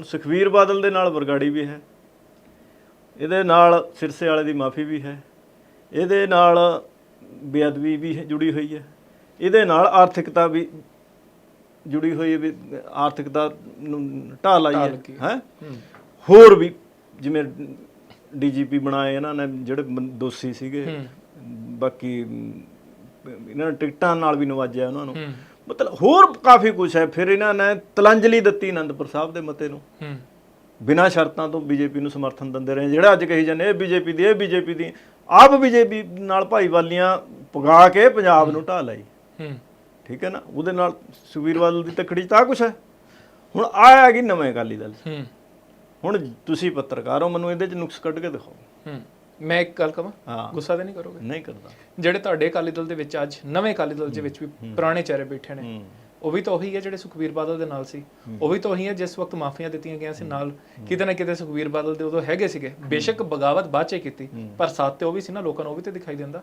ਹੁਣ ਸੁਖਵੀਰ ਬਾਦਲ ਦੇ ਨਾਲ ਬਰਗਾੜੀ ਵੀ ਹੈ। ਇਹਦੇ ਨਾਲ ਸਿਰਸੇ ਵਾਲੇ ਦੀ ਮਾਫੀ ਵੀ ਹੈ। ਇਹਦੇ ਨਾਲ ਬੇਅਦਬੀ ਵੀ ਜੁੜੀ ਹੋਈ ਹੈ। ਇਹਦੇ ਨਾਲ ਆਰਥਿਕਤਾ ਵੀ ਜੁੜੀ ਹੋਈ ਹੈ ਵੀ ਆਰਥਿਕਤਾ ਨੂੰ ਢਾਹ ਲਾਈ ਹੈ। ਹੈ। ਹੋਰ ਵੀ ਜਿਵੇਂ ਡੀਜੀਪੀ ਬਣਾਏ ਇਹਨਾਂ ਨੇ ਜਿਹੜੇ ਦੋਸ਼ੀ ਸੀਗੇ। ਬਾਕੀ ਇਹਨਾਂ ਨੇ ਟਿਕਟਾਂ ਨਾਲ ਵੀ ਨਵਾਜਿਆ ਉਹਨਾਂ ਨੂੰ। ਮਤਲਬ ਹੋਰ ਕਾਫੀ ਕੁਝ ਹੈ ਫਿਰ ਇਹਨਾਂ ਨੇ ਤਲੰਜਲੀ ਦਿੱਤੀ ਆਨੰਦਪੁਰ ਸਾਹਿਬ ਦੇ ਮਤੇ ਨੂੰ। ਹੂੰ। ਬਿਨਾਂ ਸ਼ਰਤਾਂ ਤੋਂ ਬੀਜੇਪੀ ਨੂੰ ਸਮਰਥਨ ਦਿੰਦੇ ਰਹੇ। ਜਿਹੜਾ ਅੱਜ ਕਹੀ ਜਾਂਦੇ ਇਹ ਬੀਜੇਪੀ ਦੀ ਇਹ ਬੀਜੇਪੀ ਦੀ। ਆਪ ਬੀਜੇਪੀ ਨਾਲ ਭਾਈਵਾਲੀਆਂ ਪਗਾ ਕੇ ਪੰਜਾਬ ਨੂੰ ਢਾਹ ਲਈ। ਹੂੰ। ਠੀਕ ਹੈ ਨਾ? ਉਹਦੇ ਨਾਲ ਬਾਦਲ ਦੀ ਤਕੜੀ ਤਾਂ ਕੁਛ ਹੈ। ਹੁਣ ਆ ਆ ਗਈ ਨਵੇਂ ਅਕਾਲੀ ਦਲ। ਹੂੰ। ਹੁਣ ਤੁਸੀਂ ਪੱਤਰਕਾਰ ਹੋ ਮੈਨੂੰ ਇਹਦੇ ਚ ਨੁਕਸ ਕੱਢ ਕੇ ਦਿਖਾਓ। ਹੂੰ। ਮੈਂ ਇੱਕ ਗੱਲ ਕਹਾਂ ਗੁੱਸਾ ਤਾਂ ਨਹੀਂ ਕਰੋਗੇ? ਨਹੀਂ ਕਰਦਾ। ਜਿਹੜੇ ਤੁਹਾਡੇ ਅਕਾਲੀ ਦਲ ਦੇ ਵਿੱਚ ਅੱਜ ਨਵੇਂ ਅਕਾਲੀ ਦਲ ਦੇ ਵਿੱਚ ਵੀ ਪੁਰਾਣੇ ਚਿਹਰੇ ਬੈਠੇ ਨੇ। ਉਹ ਵੀ ਤਾਂ ਉਹੀ ਹੈ ਜਿਹੜੇ ਸੁਖਵੀਰ ਬਾਦਲ ਦੇ ਨਾਲ ਸੀ। ਉਹ ਵੀ ਤਾਂ ਉਹੀ ਹੈ ਜਿਸ ਵਕਤ ਮਾਫੀਆਂ ਦਿੱਤੀਆਂ ਗਈਆਂ ਸੀ ਨਾਲ। ਕਿਤੇ ਨਾ ਕਿਤੇ ਸੁਖਵੀਰ ਬਾਦਲ ਦੇ ਉਦੋਂ ਹੈਗੇ ਸੀਗੇ। ਬੇਸ਼ੱਕ ਬਗਾਵਤ ਬਾਅਦ ਚ ਕੀਤੀ। ਪਰ ਸਾਥ ਤੇ ਉਹ ਵੀ ਸੀ ਨਾ ਲੋਕਾਂ ਨੂੰ ਉਹ ਵੀ ਤੇ ਦਿਖਾਈ ਦਿੰਦਾ।